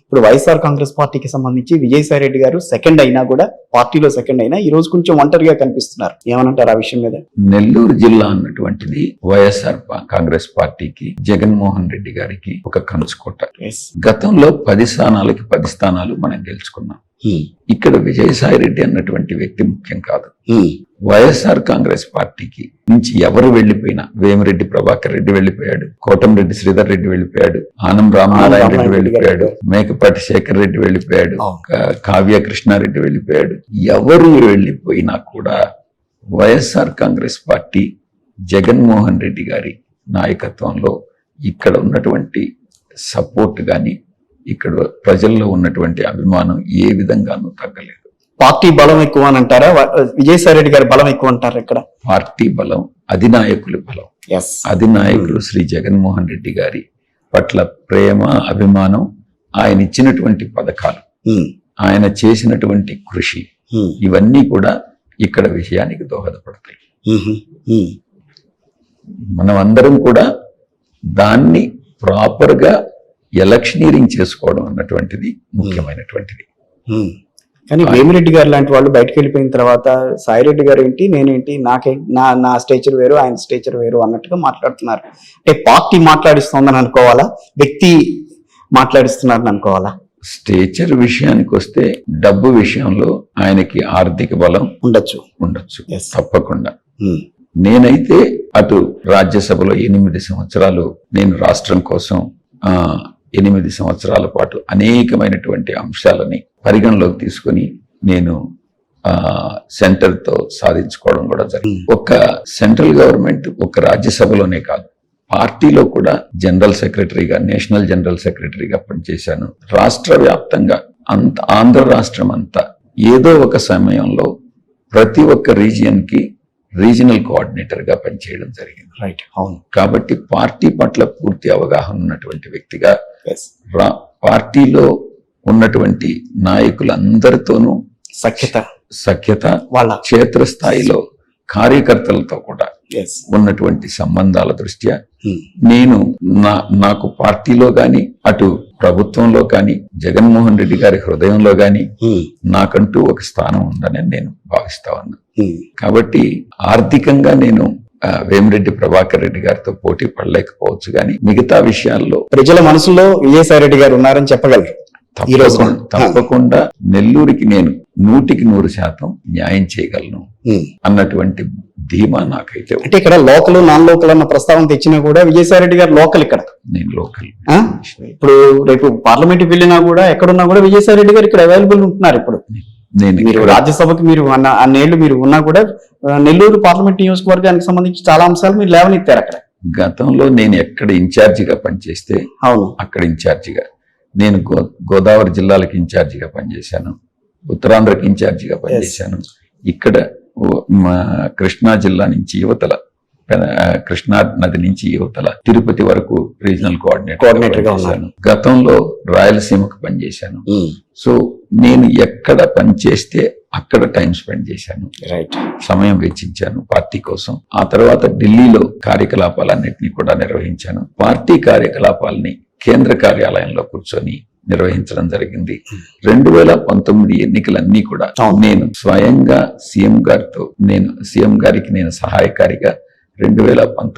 ఇప్పుడు వైఎస్ఆర్ కాంగ్రెస్ పార్టీకి సంబంధించి విజయసాయి రెడ్డి గారు సెకండ్ అయినా కూడా పార్టీలో సెకండ్ అయినా ఈ రోజు కొంచెం ఒంటరిగా కనిపిస్తున్నారు. ఏమనంటారు ఆ విషయం మీద? నెల్లూరు జిల్లా అన్నటువంటిది వైఎస్ఆర్ కాంగ్రెస్ పార్టీకి జగన్మోహన్ రెడ్డి గారికి ఒక కంచుకోట. గతంలో పది స్థానాలకి పది స్థానాలు మనం గెలుచుకున్నాం. ఇక్కడ విజయసాయి రెడ్డి అన్నటువంటి వ్యక్తి ముఖ్యం కాదు. వైఎస్ఆర్ కాంగ్రెస్ పార్టీకి నుంచి ఎవరు వెళ్ళిపోయినా వేమిరెడ్డి ప్రభాకర్ రెడ్డి వెళ్ళిపోయాడు కోటంరెడ్డి శ్రీధర్ రెడ్డి వెళ్ళిపోయాడు ఆనం రామనారాయణ రెడ్డి వెళ్ళిపోయాడు. మేకపాటి శేఖర్ రెడ్డి వెళ్ళిపోయాడు కావ్య కృష్ణారెడ్డి వెళ్ళిపోయాడు ఎవరు వెళ్ళిపోయినా కూడా YSR Congress party Jaganmohan Reddy గారి నాయకత్వంలో ఇక్కడ ఉన్నటువంటి సపోర్ట్ గాని ఇక్కడ ప్రజల్లో ఉన్నటువంటి అభిమానం ఏ విధంగానూ తగ్గలేదు. పార్టీ బలం ఎక్కువ అని అంటారా? విజయసాయి రెడ్డి గారి బలం ఎక్కువ అంటారు ఇక్కడ? పార్టీ బలం అధినాయకుల బలం. అధినాయకులు శ్రీ జగన్మోహన్ రెడ్డి గారి పట్ల ప్రేమ అభిమానం ఆయన ఇచ్చినటువంటి పథకాలు ఆయన చేసినటువంటి కృషి ఇవన్నీ కూడా ఇక్కడ విజయానికి దోహదపడతాయి. మనం అందరం కూడా దాన్ని ప్రాపర్గా ఎలక్షనీరింగ్ చేసుకోవడం అన్నటువంటిది ముఖ్యమైనటువంటిది. కానీ వేమిరెడ్డి గారు లాంటి వాళ్ళు బయటకు వెళ్ళిపోయిన తర్వాత సాయిరెడ్డి గారు ఏంటి నేనేంటి నాకే నా నా స్టేచర్ వేరు ఆయన స్టేచర్ వేరు అన్నట్టుగా మాట్లాడుతున్నారు. అంటే పార్టీ మాట్లాడిస్తోందని అనుకోవాలా? వ్యక్తి మాట్లాడిస్తున్నారని అనుకోవాలా? స్టేచర్ విషయానికి వస్తే డబ్బు విషయంలో ఆయనకి ఆర్థిక బలం ఉండొచ్చు. ఉండొచ్చు. తప్పకుండా. నేనైతే అటు రాజ్యసభలో ఎనిమిది సంవత్సరాలు నేను రాష్ట్రం కోసం ఆ ఎనిమిది సంవత్సరాల పాటు అనేకమైనటువంటి అంశాలని పరిగణలోకి తీసుకొని నేను ఆ సెంటర్తో సాధించుకోవడం కూడా జరిగింది. ఒక సెంట్రల్ గవర్నమెంట్ ఒక రాజ్యసభలోనే కాదు పార్టీలో కూడా జనరల్ సెక్రటరీగా నేషనల్ జనరల్ సెక్రటరీగా పనిచేశాను. రాష్ట్ర వ్యాప్తంగా అంత ఆంధ్ర రాష్ట్రం అంతా ఏదో ఒక సమయంలో ప్రతి ఒక్క రీజియన్కి రీజనల్ కోఆర్డినేటర్గా పనిచేయడం జరిగింది. రైట్ అవును. కాబట్టి పార్టీ పట్ల పూర్తి అవగాహన ఉన్నటువంటి వ్యక్తిగా పార్టీలో ఉన్నటువంటి నాయకులందరితోనూ సఖ్యత. సఖ్యత వాళ్ళ క్షేత్రస్థాయిలో కార్యకర్తలతో కూడా ఉన్నటువంటి సంబంధాల దృష్ట్యా నేను నా నాకు పార్టీలో గాని అటు ప్రభుత్వంలో కానీ జగన్మోహన్ రెడ్డి గారి హృదయంలో గాని నాకంటూ ఒక స్థానం ఉందని నేను భావిస్తా ఉన్నా. కాబట్టి ఆర్థికంగా నేను వేమిరెడ్డి ప్రభాకర్ రెడ్డి గారితో పోటీ పడలేకపోవచ్చు కానీ మిగతా విషయాల్లో ప్రజల మనసులో విజయసాయి రెడ్డి గారు ఉన్నారని చెప్పగలరు. తప్పకుండా తప్పకుండా నెల్లూరికి నేను నూటికి నూరు శాతం న్యాయం చేయగలను అన్నటువంటి ధీమా నాకైతే. అంటే ఇక్కడ లోకల్ నాన్ లోకల్ అన్న ప్రస్తావన తెచ్చినా కూడా విజయసాయి రెడ్డి గారు లోకల్ ఇక్కడ. నేను లోకల్? ఇప్పుడు రేపు పార్లమెంట్ వెళ్ళినా కూడా ఎక్కడున్నా కూడా విజయసాయి రెడ్డి గారు ఇక్కడ అవైలబుల్ ఉంటున్నారు ఇప్పుడు. మీరు రాజ్యసభకి మీరు అన్న అన్నేళ్ళు మీరు ఉన్నా కూడా నెల్లూరు పార్లమెంట్ నియోజకవర్గానికి సంబంధించి చాలా అంశాలు మీరు లేవనెత్తారు అక్కడ. గతంలో నేను ఎక్కడ ఇన్ఛార్జిగా పనిచేస్తే అవును. అక్కడ ఇన్ఛార్జిగా నేను గోదావరి జిల్లాలకు ఇన్ఛార్జిగా పనిచేశాను ఉత్తరాంధ్రకి ఇన్ఛార్జిగా పనిచేశాను. ఇక్కడ కృష్ణా జిల్లా నుంచి యువతల కృష్ణా నది నుంచి యువతల తిరుపతి వరకు రీజనల్ కోఆర్డినేటర్ ఉన్నారు. గతంలో రాయలసీమకు పనిచేశాను. సో నేను ఎక్కడ పనిచేస్తే అక్కడ టైం స్పెండ్ చేశాను. రైట్ సమయం వెచ్చించాను పార్టీ కోసం. ఆ తర్వాత ఢిల్లీలో కార్యకలాపాలన్నింటినీ కూడా నిర్వహించాను. పార్టీ కార్యకలాపాలని కేంద్ర కార్యాలయంలో కూర్చొని నిర్వహించడం జరిగింది. రెండు వేల పంతొమ్మిది ఎన్నికలన్నీ కూడా. నేను స్వయంగా సీఎం గారితో నేను సీఎం గారికి నేను సహాయకారిగా రెండు వేల